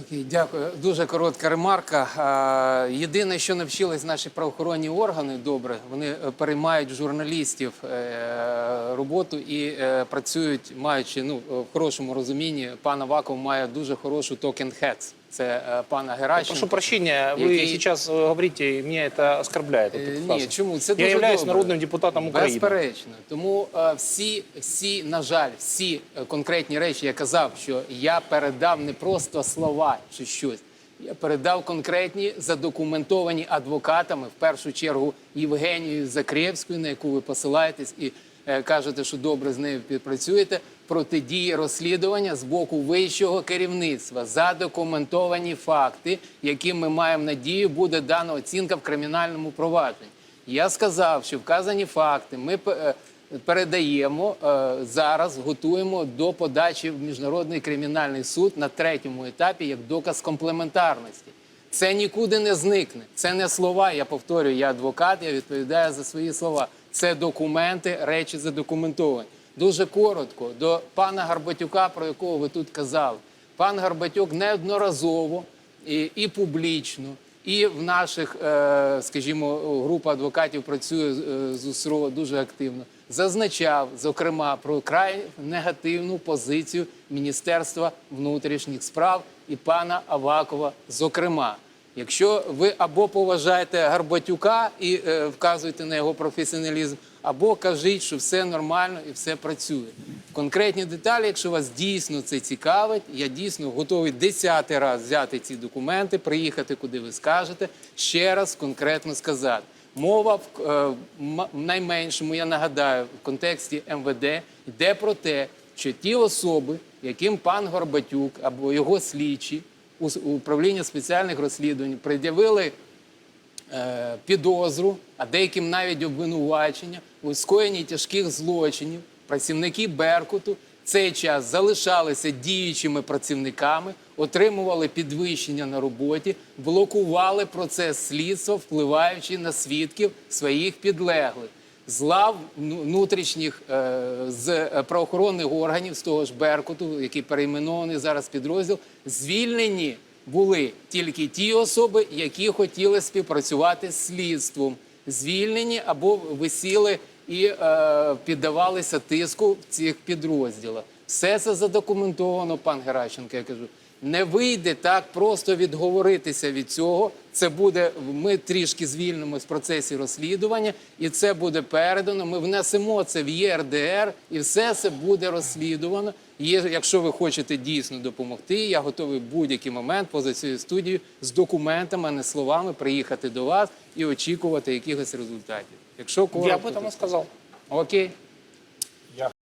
Окей, дякую. Дуже коротка ремарка. Єдине, що навчились наші правоохоронні органи добре, вони е, переймають журналістів е, роботу і е, працюють, маючи ну в хорошому розумінні. Пан Аваков має дуже хорошу токен хец Це е, пана Геращенко. Прошу прощения, вы Який- сейчас э, говорите, и меня это оскорбляет. Е, эта Ні, фраза. чому це Я дуже являюсь добре. народним депутатом України. Безперечно. Тому е, всі, всі, на жаль, всі е, конкретні речі, я казав, що я передав не просто слова чи щось. Я передав конкретні задокументовані адвокатами, в першу чергу Євгенією Закревською, на яку ви посилаєтесь і е, кажете, що добре з нею підпрацюєте. Протидії розслідування з боку вищого керівництва задокументовані факти, яким ми маємо надію, буде дана оцінка в кримінальному провадженні. Я сказав, що вказані факти ми е, передаємо е, зараз, готуємо до подачі в міжнародний кримінальний суд на третьому етапі як доказ комплементарності. Це нікуди не зникне. Це не слова. Я повторюю, я адвокат, я відповідаю за свої слова. Це документи, речі задокументовані. Дуже коротко до пана Гарбатюка, про якого ви тут казали. Пан Гарбатюк неодноразово і, і публічно, і в наших, е, скажімо, група адвокатів працює е, з УСРО дуже активно. Зазначав, зокрема, про край негативну позицію Міністерства внутрішніх справ і пана Авакова, зокрема. Якщо ви або поважаєте Гарбатюка і е, вказуєте на його професіоналізм, або кажіть, що все нормально і все працює. Конкретні деталі, якщо вас дійсно це цікавить, я дійсно готовий десятий раз взяти ці документи, приїхати, куди ви скажете, ще раз конкретно сказати. Мова в е, найменшому, я нагадаю, в контексті МВД йде про те, що ті особи, яким пан Горбатюк або його слідчі управління спеціальних розслідувань пред'явили е, підозру, а деяким навіть обвинувачення у скоєнні тяжких злочинів. Працівники Беркуту цей час залишалися діючими працівниками, отримували підвищення на роботі, блокували процес слідства, впливаючи на свідків своїх підлеглих. З лав ну- внутрішніх е, з е, правоохоронних органів з того ж Беркуту, який перейменований зараз підрозділ, звільнені були тільки ті особи, які хотіли співпрацювати з слідством, звільнені або висіли і е, піддавалися тиску в цих підрозділах. Все це задокументовано, пан Геращенко, я кажу. Не вийде так просто відговоритися від цього. Це буде ми трішки звільнимось в процесі розслідування, і це буде передано. Ми внесемо це в ЄРДР, і все це буде розслідувано. Є, якщо ви хочете дійсно допомогти, я готовий в будь-який момент поза цією студією з документами, а не словами, приїхати до вас і очікувати якихось результатів. Якщо коротко, Я об этом и сказал. то- окей.